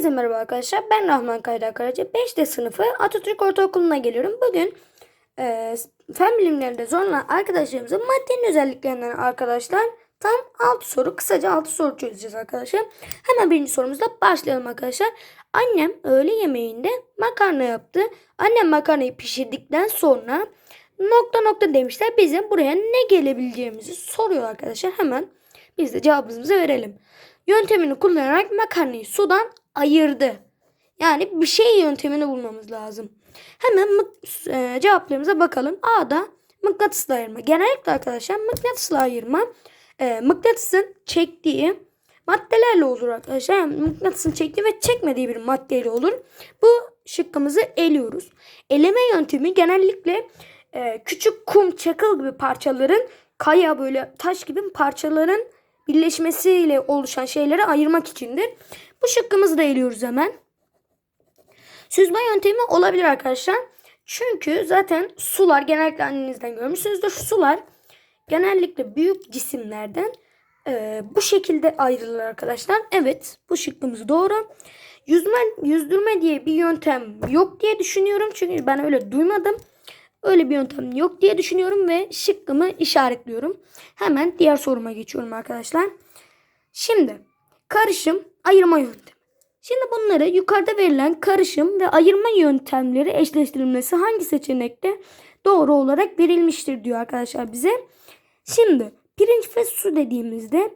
Herkese merhaba arkadaşlar. Ben Rahman Kayra Karaca. 5D sınıfı Atatürk Ortaokulu'na geliyorum. Bugün e, fen bilimlerinde zorlanan arkadaşlarımızın maddenin özelliklerinden arkadaşlar tam 6 soru, kısaca 6 soru çözeceğiz arkadaşlar. Hemen birinci sorumuzla başlayalım arkadaşlar. Annem öğle yemeğinde makarna yaptı. Annem makarnayı pişirdikten sonra nokta nokta demişler. Bizim buraya ne gelebileceğimizi soruyor arkadaşlar. Hemen biz de cevabımızı verelim yöntemini kullanarak makarnayı sudan ayırdı. Yani bir şey yöntemini bulmamız lazım. Hemen e, cevaplarımıza bakalım. A'da mıknatısla ayırma. Genellikle arkadaşlar mıknatısla ayırma e, mıknatısın çektiği maddelerle olur arkadaşlar. Yani mıknatısın çektiği ve çekmediği bir maddeyle olur. Bu şıkkımızı eliyoruz. Eleme yöntemi genellikle e, küçük kum, çakıl gibi parçaların kaya böyle taş gibi parçaların birleşmesiyle oluşan şeyleri ayırmak içindir. Bu şıkkımızı da eliyoruz hemen. Süzme yöntemi olabilir arkadaşlar. Çünkü zaten sular genellikle annenizden görmüşsünüzdür. Sular genellikle büyük cisimlerden e, bu şekilde ayrılır arkadaşlar. Evet bu şıkkımız doğru. Yüzme, yüzdürme diye bir yöntem yok diye düşünüyorum. Çünkü ben öyle duymadım. Öyle bir yöntem yok diye düşünüyorum ve şıkkımı işaretliyorum. Hemen diğer soruma geçiyorum arkadaşlar. Şimdi karışım ayırma yöntemi. Şimdi bunları yukarıda verilen karışım ve ayırma yöntemleri eşleştirilmesi hangi seçenekte doğru olarak verilmiştir diyor arkadaşlar bize. Şimdi pirinç ve su dediğimizde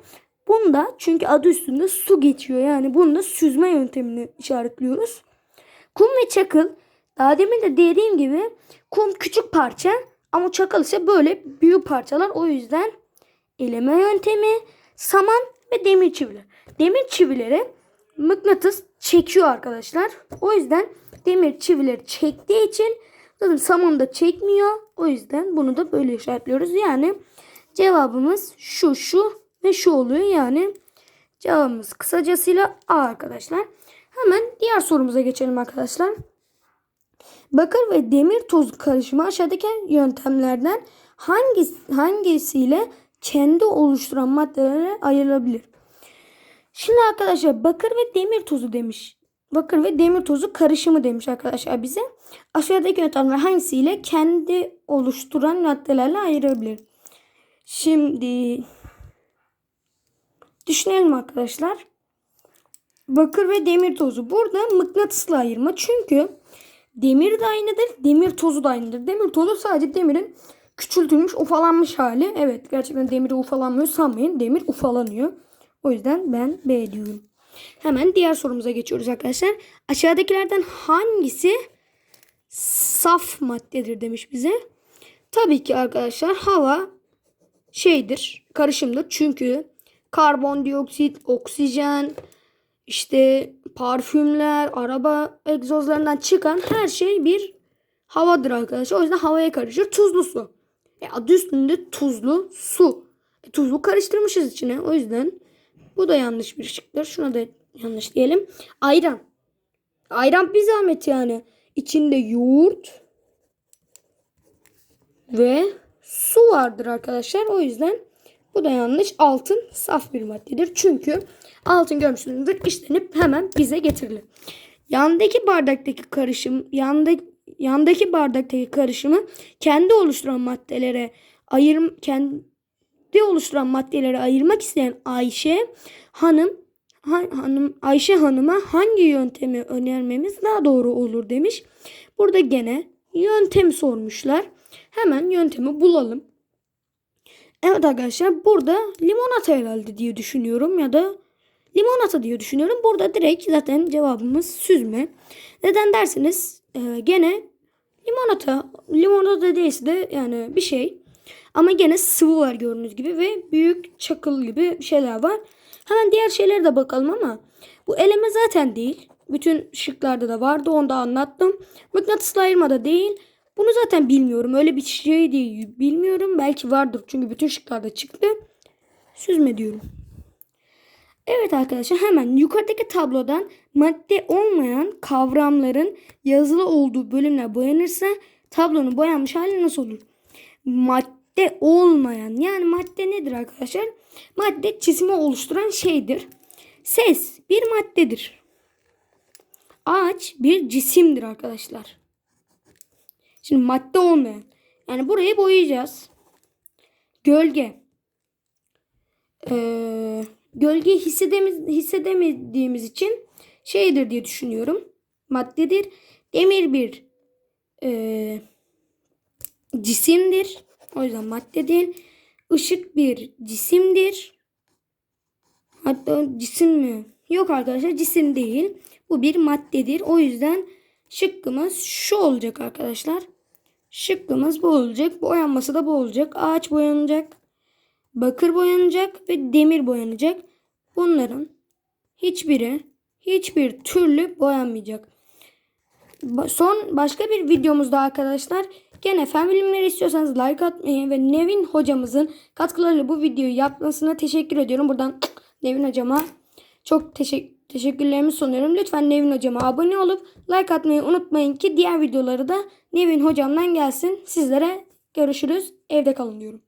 bunda çünkü adı üstünde su geçiyor yani bunda süzme yöntemini işaretliyoruz. Kum ve çakıl daha demin de dediğim gibi kum küçük parça ama çakıl ise böyle büyük parçalar. O yüzden eleme yöntemi, saman ve demir çivileri. Demir çivileri mıknatıs çekiyor arkadaşlar. O yüzden demir çivileri çektiği için zaten saman da çekmiyor. O yüzden bunu da böyle işaretliyoruz. Yani cevabımız şu şu ve şu oluyor. Yani cevabımız kısacasıyla A arkadaşlar. Hemen diğer sorumuza geçelim arkadaşlar. Bakır ve demir tozu karışımı aşağıdaki yöntemlerden hangisi, hangisiyle kendi oluşturan maddelere ayrılabilir? Şimdi arkadaşlar bakır ve demir tozu demiş. Bakır ve demir tozu karışımı demiş arkadaşlar bize. Aşağıdaki yöntemler hangisiyle kendi oluşturan maddelerle ayırabilir? Şimdi düşünelim arkadaşlar. Bakır ve demir tozu. Burada mıknatısla ayırma. Çünkü Demir de aynıdır. Demir tozu da aynıdır. Demir tozu sadece demirin küçültülmüş, ufalanmış hali. Evet gerçekten demiri ufalanmıyor sanmayın. Demir ufalanıyor. O yüzden ben B diyorum. Hemen diğer sorumuza geçiyoruz arkadaşlar. Aşağıdakilerden hangisi saf maddedir demiş bize. Tabii ki arkadaşlar hava şeydir, karışımdır. Çünkü karbondioksit, oksijen, işte parfümler, araba egzozlarından çıkan her şey bir havadır arkadaşlar. O yüzden havaya karışır. Tuzlu su. E adı üstünde tuzlu su. E, tuzlu karıştırmışız içine. O yüzden bu da yanlış bir şıktır. Şuna da yanlış diyelim. Ayran. Ayran bir zahmet yani. İçinde yoğurt ve su vardır arkadaşlar. O yüzden bu da yanlış. Altın saf bir maddedir. Çünkü altın görmüşsünüzdür işlenip hemen bize getirilir. Yandaki bardaktaki karışım, yandaki, yandaki bardaktaki karışımı kendi oluşturan maddelere ayır kendi oluşturan maddelere ayırmak isteyen Ayşe hanım han, hanım Ayşe hanıma hangi yöntemi önermemiz daha doğru olur demiş. Burada gene yöntem sormuşlar. Hemen yöntemi bulalım. Evet arkadaşlar burada limonata herhalde diye düşünüyorum ya da limonata diye düşünüyorum. Burada direkt zaten cevabımız süzme. Neden dersiniz e, gene limonata. Limonata değilse de yani bir şey. Ama gene sıvı var gördüğünüz gibi ve büyük çakıl gibi şeyler var. Hemen diğer şeylere de bakalım ama bu eleme zaten değil. Bütün şıklarda da vardı onu da anlattım. Mıknatıslı ayırma da değil. Bunu zaten bilmiyorum. Öyle bir şey değil. Bilmiyorum. Belki vardır. Çünkü bütün şıklarda çıktı. Süzme diyorum. Evet arkadaşlar hemen yukarıdaki tablodan madde olmayan kavramların yazılı olduğu bölümler boyanırsa tablonun boyanmış hali nasıl olur? Madde olmayan yani madde nedir arkadaşlar? Madde cismi oluşturan şeydir. Ses bir maddedir. Ağaç bir cisimdir arkadaşlar. Şimdi madde olmayan. Yani burayı boyayacağız. Gölge. Ee, gölgeyi hissedemiz, hissedemediğimiz için şeydir diye düşünüyorum. Maddedir. Demir bir ee, cisimdir. O yüzden madde değil. Işık bir cisimdir. Hatta cisim mi? Yok arkadaşlar cisim değil. Bu bir maddedir. O yüzden şıkkımız şu olacak arkadaşlar. Şıkkımız bu olacak. Boyanması da bu olacak. Ağaç boyanacak. Bakır boyanacak ve demir boyanacak. Bunların hiçbiri hiçbir türlü boyanmayacak. Son başka bir videomuzda arkadaşlar gene fen bilimleri istiyorsanız like atmayı ve Nevin hocamızın katkılarıyla bu videoyu yapmasına teşekkür ediyorum. Buradan Nevin hocama çok teşekkür teşekkürlerimi sunuyorum. Lütfen Nevin hocama abone olup like atmayı unutmayın ki diğer videoları da Nevin hocamdan gelsin. Sizlere görüşürüz. Evde kalın diyorum.